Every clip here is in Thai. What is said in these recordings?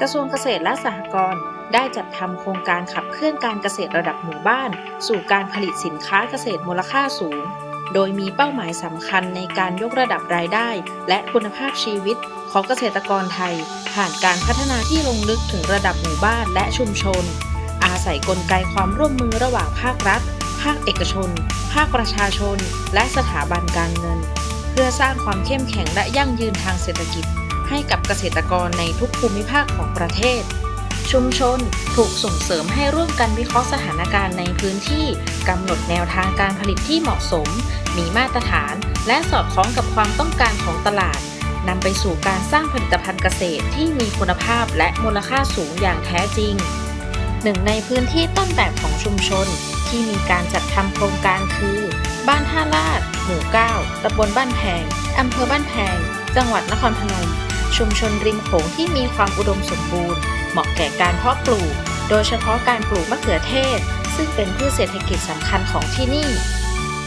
กระทรวงเกษตรและสหกรณ์ได้จัดทำโครงการขับเคลื่อนการเกษตรระดับหมู่บ้าน สู่การผลิตสินค้าเกษตรมูลค่าสูง โดยมีเป้าหมายสำคัญในการยกระดับรายได้ และคุณภาพชีวิตของเกษตรกรไทย ผ่านการพัฒนาที่ลงลึกถึงระดับหมู่บ้านและชุมชน อาศัยกลไกความร่วมมือระหว่างภาครัฐ ภาคเอกชน ภาคประชาชน และสถาบันการเงิน เพื่อสร้างความเข้มแข็งและยั่งยืนทางเศรษฐกิจ ให้กับเกษตรกรในทุกภูมิภาคของประเทศ ชุมชนถูกส่งเสริมให้ร่วมกันวิเคราะห์สถานการณ์ในพื้นที่กำหนดแนวทางการผลิตที่เหมาะสม มีมาตรฐาน และสอดคล้องกับความต้องการของตลาดนำไปสู่การสร้างผลิตภัณฑ์เกษตรที่มีคุณภาพและมูลค่าสูงอย่างแท้จริง หนึ่งในพื้นที่ต้นแบบของชุมชนที่มีการจัดทำโครงการคือ บ้านท่าลาด หมู่ 9ตำบลบ้านแพงอำเภอบ้านแพง จังหวัดนครพนม ชุมชนริมโขงที่มีความอุดมสมบูรณ์ เหมาะแก่การเพาะปลูก โดยเฉพาะการปลูกมะเขือเทศ ซึ่งเป็นพืชเศรษฐกิจสำคัญของที่นี่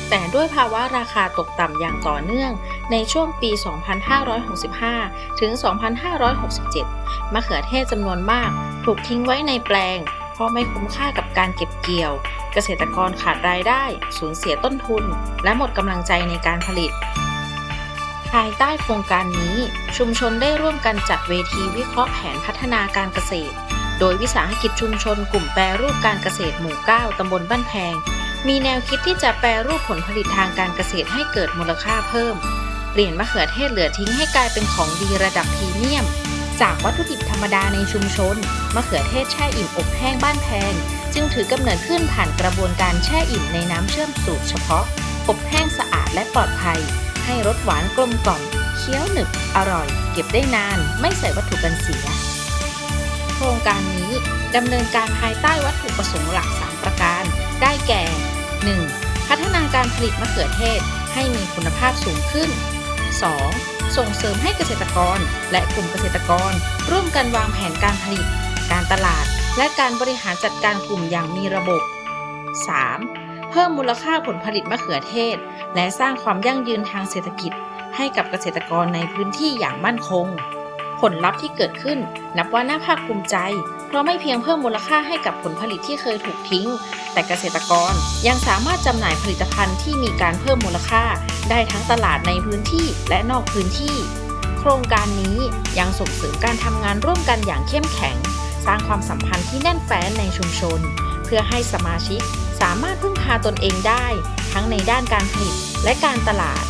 แต่ด้วยภาวะราคาตกต่ำอย่างต่อเนื่อง ในช่วงปี 2565 ถึง 2567 มะเขือเทศจำนวนมาก ถูกทิ้งไว้ในแปลง เพราะไม่คุ้มค่ากับการเก็บเกี่ยว เกษตรกรขาดรายได้ สูญเสียต้นทุน และหมดกำลังใจในการผลิต ภายใต้โครงการนี้ ชุมชนได้ร่วมกันจัดเวทีวิเคราะห์แผนพัฒนาการเกษตร โดยวิสาหกิจชุมชนกลุ่มแปรรูปการเกษตรหมู่ 9 ตำบลบ้านแพง มีแนวคิดที่จะแปรรูปผลผลิตทางการเกษตรให้เกิดมูลค่าเพิ่ม เปลี่ยนมะเขือเทศเหลือทิ้งให้กลายเป็นของดีระดับพรีเมียม จากวัตถุดิบธรรมดาในชุมชน มะเขือเทศแช่อิ่มอบแห้งบ้านแพง จึงถือกำเนิดขึ้นผ่านกระบวนการแช่อิ่มในน้ำเชื่อมสูตรเฉพาะ อบแห้งสะอาดและปลอดภัย ให้รสหวานกลมกล่อมเคี้ยวหนึบอร่อย เก็บได้นานไม่ใส่วัตถุกันเสีย โครงการนี้ดำเนินการภายใต้วัตถุประสงค์หลัก 3 ประการ ได้แก่ 1. พัฒนาการผลิตมะเขือเทศให้มีคุณภาพสูงขึ้น 2. ส่งเสริมให้เกษตรกรและกลุ่มเกษตรกร ร่วมกันวางแผนการผลิต การตลาด และการบริหารจัดการกลุ่มอย่างมีระบบ 3. เพิ่มมูลค่าผลผลิตมะเขือเทศ และสร้างความยั่งยืนทางเศรษฐกิจ ให้กับเกษตรกรในพื้นที่อย่างมั่นคง ผลลัพธ์ที่เกิดขึ้นนับว่าน่าภาคภูมิใจ เพราะไม่เพียงเพิ่มมูลค่าให้กับผลผลิตที่เคยถูกทิ้ง แต่เกษตรกรยังสามารถจำหน่ายผลิตภัณฑ์ที่มีการเพิ่มมูลค่า ได้ทั้งตลาดในพื้นที่และนอกพื้นที่ โครงการนี้ยังส่งเสริมการทำงานร่วมกันอย่างเข้มแข็ง สร้างความสัมพันธ์ที่แน่นแฟ้นในชุมชน เพื่อให้สมาชิกสามารถพึ่งพาตนเองได้ ทั้งในด้านการผลิตและการตลาด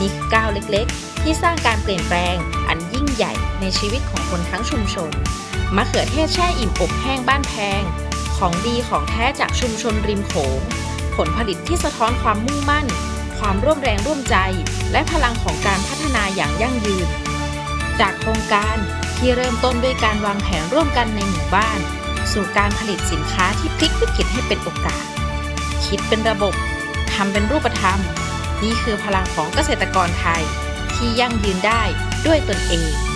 นี่คือก้าวเล็กๆ ที่สร้างการเปลี่ยนแปลง อันยิ่งใหญ่ในชีวิตของคนทั้งชุมชนมะเขือเทศแช่อิ่มอบแห้งบ้านแพง ของดีของแท้จากชุมชนริมโขง ผลผลิตที่สะท้อนความมุ่งมั่น ความร่วมแรงร่วมใจ และพลังของการพัฒนาอย่างยั่งยืน จากโครงการที่เริ่มต้นด้วยการวางแผนร่วมกันในหมู่บ้าน สู่การผลิตสินค้าที่พลิกวิกฤตให้เป็นโอกาส คิดเป็นระบบทำเป็นรูปธรรม นี่คือพลังของเกษตรกรไทยที่ยั่งยืนได้ด้วยตนเอง